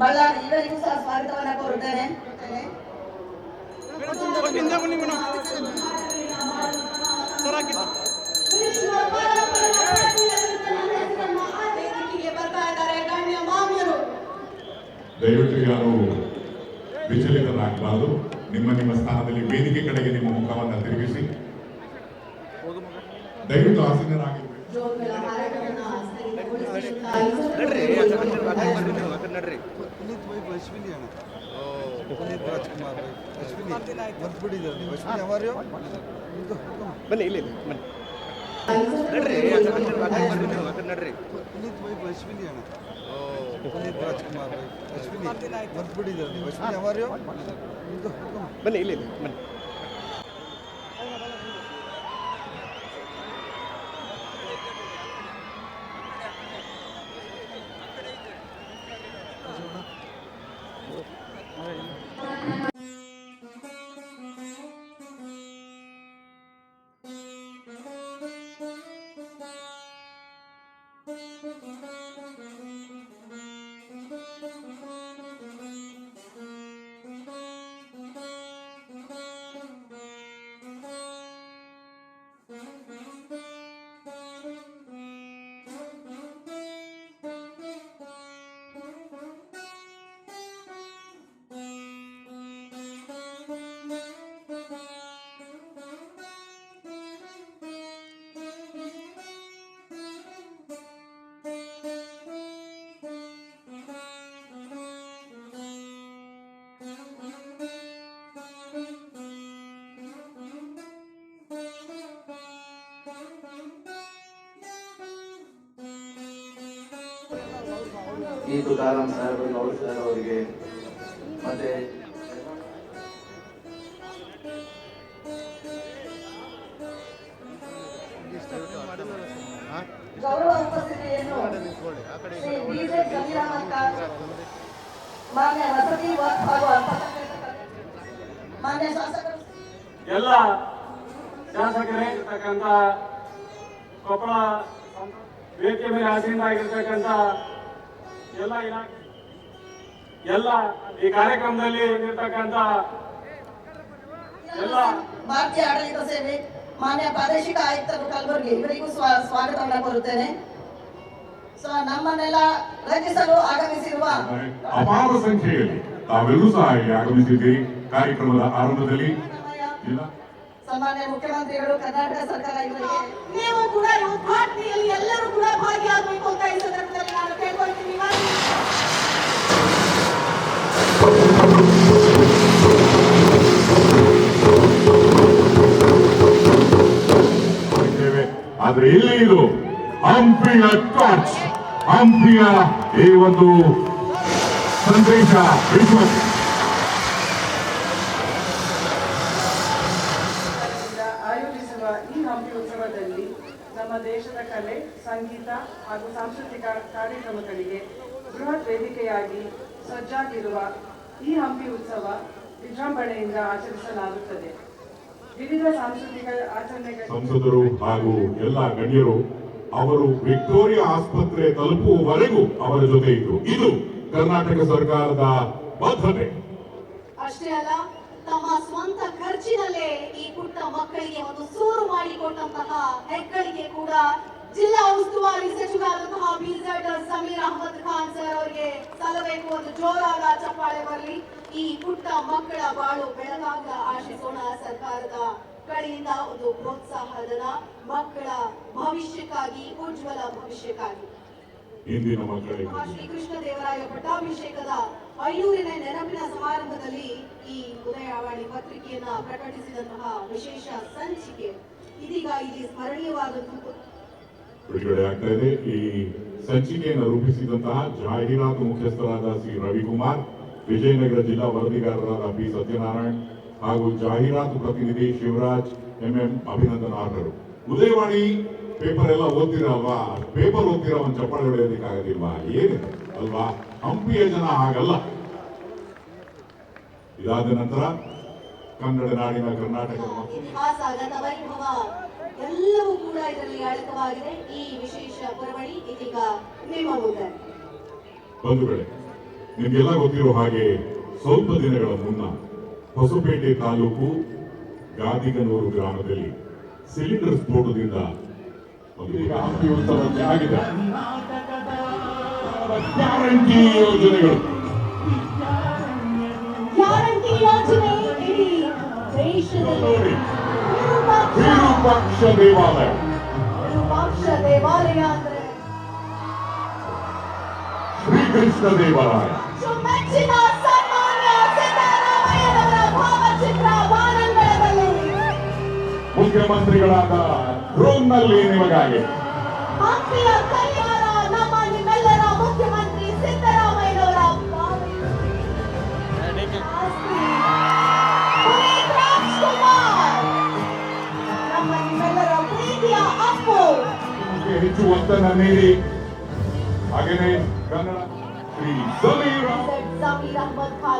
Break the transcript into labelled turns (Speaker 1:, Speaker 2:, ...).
Speaker 1: ಬಳ್ಳಾರಿ ಇವರಿಗೂ ಸಹ ಸ್ವಾಗತವನ್ನ ಕೋರುತ್ತೇನೆ.
Speaker 2: ದಯವಿಟ್ಟು ಯಾರು ವಿಚಲಿತರಾಗಬಾರದು. ನಿಮ್ಮ ನಿಮ್ಮ ಸ್ಥಾನದಲ್ಲಿ ವೇದಿಕೆ ಕಡೆಗೆ ನಿಮ್ಮ ಮುಖವನ್ನು ತಿರುಗಿಸಿ. ದಯವಿಟ್ಟು ಆಸೀನರಾಗಿ
Speaker 1: ಜೋಗುಳ ಹಾರಾಟವನ್ನ ಸ್ಥಗಿತಗೊಳಿಸಿರುತ್ತಾ
Speaker 3: ಪುನೀತ್ ವೈಫ್ ಅಶ್ವಿನಿ ಅಣ್ಣ ಪುನೀತ್ ರಾಜ್ಕುಮಾರ್ ವೈಫ್ ಅಶ್ವಿನಿ ಮರ್ತ್ಬಿಟ್ಟಿದ್ದಾರೆ ನೀವು ಅಶ್ವಿನಿ ಅವರ್ಯೋ ಇದು
Speaker 4: ಬನ್ನಿ ಇಲ್ಲಿ ಇಲ್ಲಿ ಬನ್ನಿ ನಡ್ರಿ
Speaker 3: ಪುನೀತ್ ವೈಫ್ ಅಶ್ವಿನಿ ಅಣ್ಣ ಪುನೀತ್ ರಾಜ್ಕುಮಾರ್ ವೈಫ್ ಅಶ್ವಿನಿ ಮರ್ತ್ಬಿಟ್ಟಿದ್ದಾರೆ ನೀವು ಅಶ್ವಿನಿ ಅವರ್ಯೋ ಇದು
Speaker 4: ಬನ್ನಿ ಇಲ್ಲಿ ಇಲ್ಲಿ ಬನ್ನಿ
Speaker 5: ಈ ತುಕಾರಾಮ್ ಸಾಹೇಬರು ಗೌಡ್ ಸರ್ ಅವರಿಗೆ ಮತ್ತೆ
Speaker 1: ಗೌರವ ಉಪಸ್ಥಿತಿಯನ್ನು ಶ್ರೀ ಡಿಜೆ ಜಮೀರ್ ಮಾನ್ಯ ವಸತಿ ವಕ್ಫ್ ಹಾಗೂ ಮಾನ್ಯ ಶಾಸಕರು
Speaker 6: ಎಲ್ಲ ಶಾಸಕರೇ ಇರ್ತಕ್ಕಂಥ ಕೊಪ್ಪಳ ವೇದಿಕೆ ಮೇಲೆ ಆಸೀನರಾಗಿರ್ತಕ್ಕಂಥ ಎಲ್ಲ ಇಲಾಖೆ ಎಲ್ಲ ಈ ಕಾರ್ಯಕ್ರಮದಲ್ಲಿ ಇರ್ತಕ್ಕಂತ ಎಲ್ಲ
Speaker 1: ಭಾರತೀಯ ಆಡಳಿತ ಸೇವೆ ಮಾನ್ಯ ಪ್ರಾದೇಶಿಕ ಆಯುಕ್ತರು ಕಲಬುರಗಿ ಇವರಿಗೂ ಸ್ವಾಗತವನ್ನು ಸ್ವಾಗತವನ್ನ ಕೋರುತ್ತೇನೆ. ಸೊ ನಮ್ಮನ್ನೆಲ್ಲ ರಚಿಸಲು ಆಗಮಿಸಿರುವ
Speaker 2: ಅಪಾರ ಸಂಖ್ಯೆಯಲ್ಲಿ ತಾವೆಲ್ಲರೂ ಸಹ ಆಗಮಿಸಿದ್ದೀರಿ ಕಾರ್ಯಕ್ರಮದ ಆರಂಭದಲ್ಲಿ.
Speaker 1: ಸನ್ಮಾನ್ಯ ಮುಖ್ಯಮಂತ್ರಿಗಳು ಕರ್ನಾಟಕ ಸರ್ಕಾರ ಇವರಿಗೆ ನೀವು ಕೂಡ ಈ ಉದ್ಘಾಟನೆಯಲ್ಲಿ ಎಲ್ಲರೂ ಕೂಡ ಭಾಗಿಯಾಗಬೇಕು ಅಂತ ಈ ಸಂದರ್ಭದಲ್ಲಿ ನಾನು ಕೇಳ್ಕೊಳ್ತೀನಿ.
Speaker 2: ಹಂಪಿಯ ಟಾರ್ಚ್ ಹಂಪಿಯ ಈ ಒಂದು ಸಂದೇಶ ವಿಶ್ವಕ್ಕೆ
Speaker 7: ಆಯೋಜಿಸುವ ಈ ಹಂಪಿ ಉತ್ಸವದಲ್ಲಿ ನಮ್ಮ ದೇಶದ ಕಲೆ ಸಂಗೀತ ಹಾಗೂ ಸಾಂಸ್ಕೃತಿಕ ಕಾರ್ಯಕ್ರಮಗಳಿಗೆ ಬೃಹತ್ ವೇದಿಕೆಯಾಗಿ ಸಜ್ಜಾಗಿರುವ ಈ ಹಂಪಿ ಉತ್ಸವ ವಿಜೃಂಭಣೆಯಿಂದ ಆಚರಿಸಲಾಗುತ್ತದೆ. ವಿವಿಧ ಸಾಂಸ್ಕೃತಿಕ ಆಚರಣೆಗಳ
Speaker 2: ಸಂಸದರು ಹಾಗೂ ಎಲ್ಲ ಗಣ್ಯರು ಅವರು ವಿಕ್ಟೋರಿಯಾ ಆಸ್ಪತ್ರೆ ತಲುಪುವವರೆಗೂ ಅವರ ಜೊತೆ ಇದ್ರು. ಇದು ಕರ್ನಾಟಕ ಸರ್ಕಾರದ ಬದ್ಧತೆ.
Speaker 8: ಅಷ್ಟೇ ಅಲ್ಲ, ತಮ್ಮ ಸ್ವಂತ ಖರ್ಚಿನಲ್ಲೇ ಈ ಪುಟ್ಟ ಮಕ್ಕಳಿಗೆ ಒಂದು ಸೂರು ಮಾಡಿಕೊಟ್ಟಂತಹ ಹೆಗ್ಗಳಿಗೆ ಕೂಡ ಜಿಲ್ಲಾ ಉಸ್ತುವಾರಿ ಸಚಿವರಾದಂತಹ ಬಿಜೆಡ್ ಸಮೀರ್ ಅಹಮದ್ ಖಾನ್ ಸರ್ ಅವರಿಗೆ ಸಲ್ಲಬೇಕು ಒಂದು ಜೋರಾದ ಚಪ್ಪಾಳೆ ಬರಲಿ. ಈ ಪುಟ್ಟ ಮಕ್ಕಳ ಬಾಳು ಬೆಳಗಾಗ ಆಶಿಸೋಣ ಸರ್ಕಾರದ ಕಡೆಯಿಂದ ಒಂದು ಪ್ರೋತ್ಸಾಹಧನ ಮಕ್ಕಳ ಭವಿಷ್ಯಕ್ಕಾಗಿ ಉಜ್ವಲ ಭವಿಷ್ಯಕ್ಕಾಗಿ. ಶ್ರೀ ಕೃಷ್ಣದೇವರಾಯ ಪಟ್ಟಾಭಿಷೇಕದ ಐನೂರನೇ ನೆನಪಿನ ಸಮಾರಂಭದಲ್ಲಿ ಈ ಉದಯವಾಣಿ ಪತ್ರಿಕೆಯನ್ನ ಪ್ರಕಟಿಸಿದಂತಹ ವಿಶೇಷ ಸಂಚಿಕೆ. ಇದೀಗ ಇಲ್ಲಿ ಸ್ಮರಣೀಯವಾದಂತಹ
Speaker 2: ಬಿಡುಗಡೆ ಆಗ್ತಾ ಇದೆ. ಈ ಸಂಚಿಕೆಯನ್ನು ರೂಪಿಸಿದಂತಹ ಜಾಹೀರಾತು ಮುಖ್ಯಸ್ಥರಾದ ಸಿ ರವಿಕುಮಾರ್ ವಿಜಯನಗರ ಜಿಲ್ಲಾ ವರದಿಗಾರರಾದ ಬಿ ಸತ್ಯನಾರಾಯಣ್ ಹಾಗೂ ಜಾಹೀರಾತು ಪ್ರತಿನಿಧಿ ಶಿವರಾಜ್ ಎಂಎಂ ಅಭಿನಂದನಾರ್ಹರು. ಉದಯವಾಣಿ ಪೇಪರ್ ಎಲ್ಲ ಓದ್ತಿರಲ್ವಾ ಪೇಪರ್ ಓದ್ತಿರೋ ಒಂದು ಚಪ್ಪಾಳೆ ಹೊಡೆಯೋದಕ್ಕಾಗೋದಿಲ್ವಾ ಏನಿದೆ? ಅಲ್ವಾ? ಹಂಪಿಯ ಜನ ಹಾಗಲ್ಲ. ಇದಾದ ನಂತರ ಕನ್ನಡ ನಾಡಿನ ಕರ್ನಾಟಕ.
Speaker 8: ಇತಿಹಾಸ ಎಲ್ಲವೂ ಕೂಡ ಇದರಲ್ಲಿ ಅಡಕವಾಗಿದೆ ಈ ವಿಶೇಷ ಇದೀಗ ನಿಮ್ಮ ಮುಂದೆ.
Speaker 2: ಬಂಧುಗಳೇ ನಿಮಗೆಲ್ಲ ಗೊತ್ತಿರೋ ಹಾಗೆ ಸ್ವಲ್ಪ ದಿನಗಳ ಮುನ್ನ ಹೊಸಪೇಟೆ ತಾಲೂಕು ಗಾದಿಗನೂರು ಗ್ರಾಮದಲ್ಲಿ ಸಿಲಿಂಡರ್ ಸ್ಫೋಟದಿಂದ ಹಂಪಿ ಉತ್ಸವಕ್ಕೆ ಆಗಿದೆ. ಗ್ಯಾರಂಟಿ ಯೋಜನೆಗಳು. ನೋಡಿ.
Speaker 8: ವಿರೂಪಾಕ್ಷ
Speaker 2: ದೇವಾಲಯ.
Speaker 8: ದೇವಾಲಯ
Speaker 2: ಶ್ರೀಕೃಷ್ಣ ದೇವಾಲಯ.
Speaker 8: ಪ್ರೀತಿಯ ಅಪ್ಪು
Speaker 2: ನಿಮಗೆ ಹೆಚ್ಚು ಒತ್ತನ್ನು ನೀಡಿ. ಹಾಗೆಯೇ ಕನ್ನಡ ಶ್ರೀ ಸಮೀರ
Speaker 8: ಜಮೀರ್ ಅಹಮದ್. ಖಾನ್